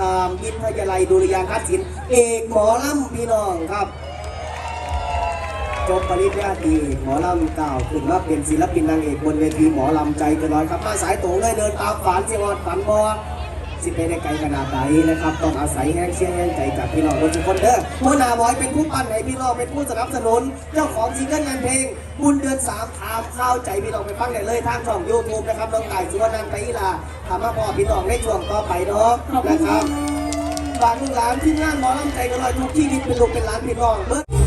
คามวิทยาลัยดุริยางคศิลป์เอกหมอลำพี่น้องครับจบปริญญาตรีหมอลำกล่าวขึ้นว่าเป็นศิลปินนางเอกบนเวทีหมอลำใจเกินร้อยครับมาสายตรงเลยเดินตามฝันเสียงออนฝันบอ สิไปได้ไกลขนาดไหนนะครับต้องอาศัยแห้งเชียงแห้งใจจากพี่น้องทุกคนเด้อหัวหน้าบอยเป็นผู้ปั้นให้พี่น้องเป็นผู้สนับสนุน เจ้าของซิงเกิลงานเพลง บุญเดือนสามถามข้าวใจพี่น้องไปฟังได้เลยทางช่องยูทูบนะครับน้องไก่สุวรรณันท์ไตรลาทำมาพอพี่น้องในช่วงต่อไปเนาะนะครับฝากลูกหลานที่งานหมอลำใจกันลอยทุกที่ดินเป็นลูกเป็นหลานพี่น้องเบิด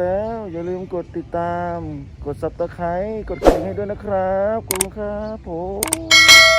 แล้ว อย่าลืมกดติดตาม กดซับสไครต์กดกระดิ่งให้ด้วยนะครับขอบคุณครับผม